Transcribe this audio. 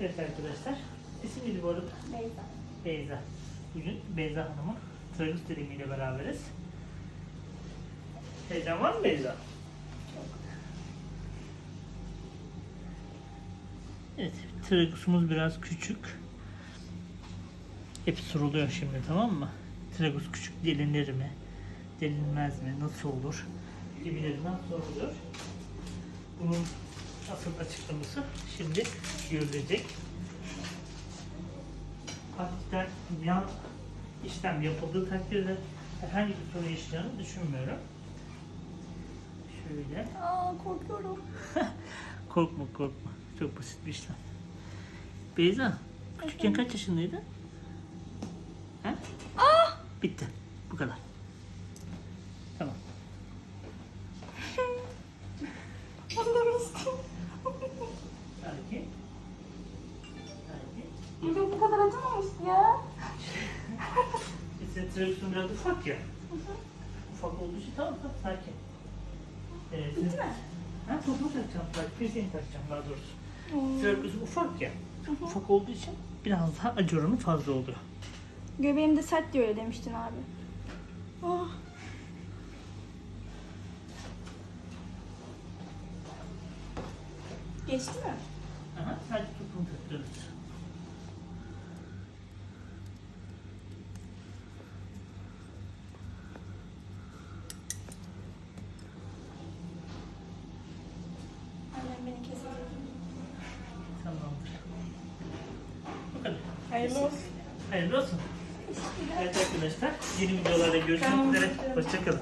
Evet arkadaşlar. İsim neydi bu arada? Beyza. Beyza. Bugün Beyza Hanım'ın tragus dilimiyle beraberiz. Heyecan var mı Beyza? Evet, tragusumuz biraz küçük. Hep soruluyor şimdi tamam mı? Tragus küçük delinir mi? Delinmez mi? Nasıl olur? Gibilerinden soruluyor. Bunun asıl açıklaması şimdi görülecek. Hafiften yan işlem yapıldığı takdirde herhangi bir sorun yaşayacağını düşünmüyorum. Şöyle. Aa korkuyorum. Korkma korkma. Çok basit bir işlem. Beyza, küçükken kaç yaşındaydın? Ha? Ah! Bitti. Bu kadar. Tamam. Bebek bu kadar acımamıştı ya. Senin trafiğin biraz ufak ya. Ufak olduğu için tamam tamam sakin. Ee, Bitti mi? Ha topu takacağım. Piercing takacağım daha doğrusu. Hmm. Trafiğin ufak ya. Ufak olduğu için biraz daha acı oranı fazla oluyor. Göbeğim de sert diye öyle demiştin abi. Geçti mi? Aha, sadece. Tamamdır. Bu kadar. Hayırlı olsun. Hayırlı olsun. Evet arkadaşlar, yeni videolarda görüşmek üzere. Hoşçakalın.